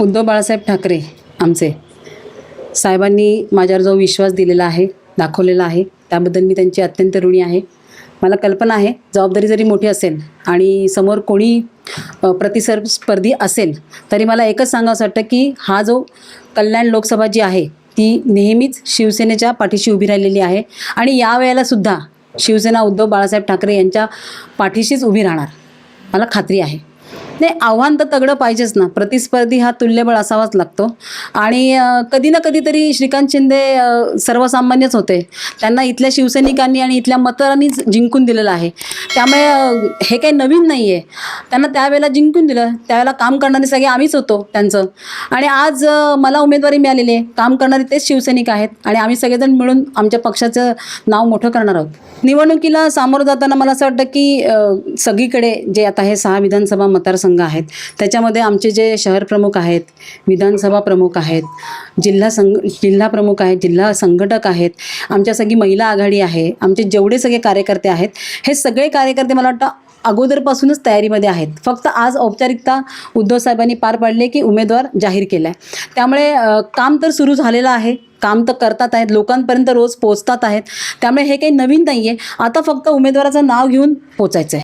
उद्धव बाळासाहेब ठाकरे आमचे. साहेबांनी माझ्यावर जो विश्वास दिलेला आहे दाखवलेला आहे त्याबद्दल मी त्यांची अत्यंत ऋणी आहे. मला कल्पना आहे जबाबदारी जरी मोठी असेल आणि समोर कोणी प्रतिसर स्पर्धी असेल तरी मला एकच सांगावं वाटतं की हा जो कल्याण लोकसभा जी आहे ती नेहमीच शिवसेनेच्या पाठीशी उभी राहिलेली आहे आणि यावेळेला सुद्धा शिवसेना उद्धव बाळासाहेब ठाकरे यांच्या पाठीशीच उभी राहणार मला खात्री आहे. नाही आव्हान तर तगडं पाहिजेच ना. प्रतिस्पर्धी हा तुल्यबळ असावाच लागतो. आणि कधी ना कधीतरी श्रीकांत शिंदे सर्वसामान्यच होते. त्यांना इथल्या शिवसैनिकांनी आणि इथल्या मतदारांनी जिंकून दिलेलं आहे. त्यामुळे हे काही नवीन नाही आहे त्यांना त्यावेळेला जिंकून दिलं. त्यावेळेला काम करणारे सगळे आम्हीच होतो त्यांचं. आणि आज मला उमेदवारी मिळालेली आहे. काम करणारे तेच शिवसैनिक आहेत. आणि आम्ही सगळेजण मिळून आमच्या पक्षाचं नाव मोठं करणार आहोत. निवडणुकीला सामोरं जाताना मला असं वाटतं की सगळीकडे जे आता हे सहा विधानसभा मतदारसंघ आहेत. त्याच्यामध्ये आमचे जे शहर प्रमुख आहेत विधानसभा प्रमुख आहेत जिल्हा संघ जिल्हा प्रमुख आहेत जिल्हा संघटक आहेत आमच्या सगळी महिला आघाडी आहे आमचे जेवढे सगळे कार्यकर्ते आहेत हे सगळे कार्यकर्ते मला वाटतं अगोदरपासूनच तयारीमध्ये आहेत. फक्त आज औपचारिकता उद्धव साहेबांनी पार पाडले की उमेदवार जाहीर केला आहे त्यामुळे काम तर सुरू झालेलं आहे. काम तर करतात आहेत. लोकांपर्यंत रोज पोचतात आहेत. त्यामुळे हे काही नवीन नाही आहे आता फक्त उमेदवाराचं नाव घेऊन पोचायचं आहे